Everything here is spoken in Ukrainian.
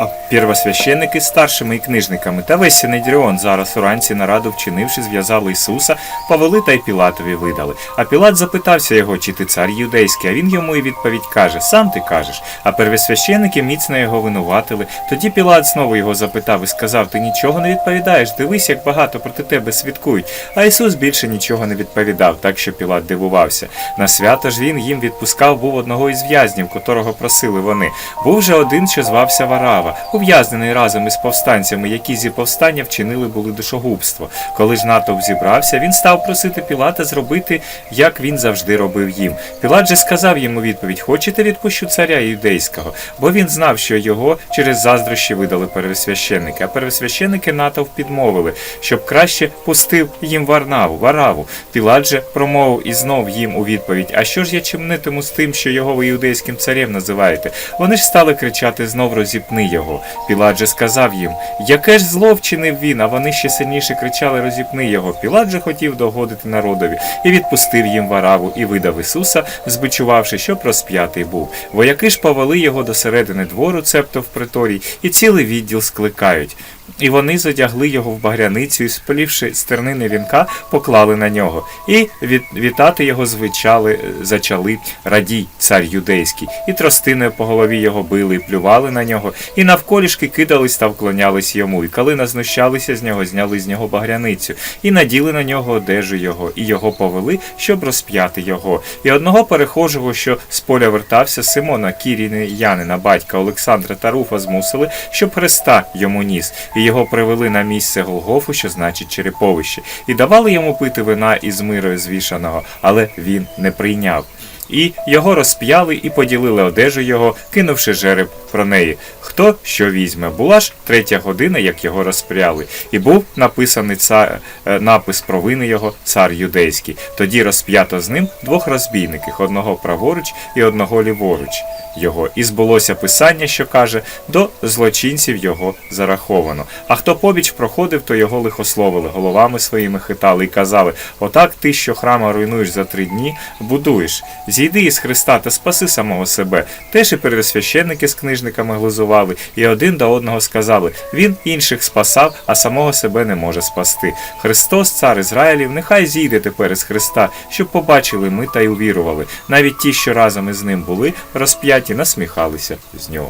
А первосвященники старшими і книжниками та весь Синедріон зараз уранці нараду вчинивши, зв'язали Ісуса, повели та й Пілатові видали. А Пілат запитався його, чи ти цар юдейський, а він йому і відповідь каже: Сам ти кажеш. А первосвященники міцно його винуватили. Тоді Пілат знову його запитав і сказав: Ти нічого не відповідаєш, дивись, як багато проти тебе свідкують. А Ісус більше нічого не відповідав, так що Пілат дивувався. На свято ж він їм відпускав був одного із в'язнів, котрого просили вони. Був же один, що звався Варава, ув'язнений разом із повстанцями, які зі повстання вчинили були душогубство. Коли ж натовп зібрався, він став просити Пілата зробити, як він завжди робив їм. Пілат же сказав йому відповідь: Хочете відпущу царя юдейського? Бо він знав, що його через заздрощі видали первосвященники, а первосвященики натовп підмовили, щоб краще пустив їм Варнаву, Вараву. Пілат же промовив і знов їм у відповідь: А що ж я чимнитиму з тим, що його ви юдейським царем називаєте? Вони ж стали кричати знов розіпни його. Пілат же сказав їм: Яке ж зло вчинив він? А вони ще сильніше кричали розіпни його. Пілат же хотів догодити народові і відпустив їм Вараву і видав Ісуса, збичувавши, що розп'ятий був. Вояки ж повели його до середини двору, цебто в приторій, і цілий відділ скликають. І вони задягли його в багряницю і, спалівши стернини вінка, поклали на нього. І вітати його звичали, зачали радій, цар юдейський, і тростиною по голові його били, і плювали на нього, і навколішки кидались та вклонялись йому. І коли назнущалися з нього, зняли з нього багряницю, і наділи на нього одежу його, і його повели, щоб розп'яти його. І одного перехожого, що з поля вертався, Симона Кіріни Янина, батька Олександра та Руфа змусили, щоб Христа йому ніс, і його привели на місце Голгофу, що значить череповище, і давали йому пити вина із мирою звішаного, але він не прийняв. І його розп'яли і поділили одежу його, кинувши жереб про неї. Хто що візьме? Була ж третя година, як його розп'яли, і був написаний цар, е, напис про вини його цар юдейський. Тоді розп'ято з ним двох розбійників, одного праворуч і одного ліворуч його. І збулося писання, що каже, до злочинців його зараховано. А хто побіч проходив, то його лихословили, головами своїми хитали і казали: Отак ти, що храма руйнуєш за три дні, будуєш. Зійди із Христа та спаси самого себе. Теж і первосвященники з книжниками глузували, і один до одного сказали: Він інших спасав, а самого себе не може спасти. Христос, цар Ізраїлів, нехай зійде тепер із Христа, щоб побачили ми та й увірували. Навіть ті, що разом із ним були, розп'яті, насміхалися з нього.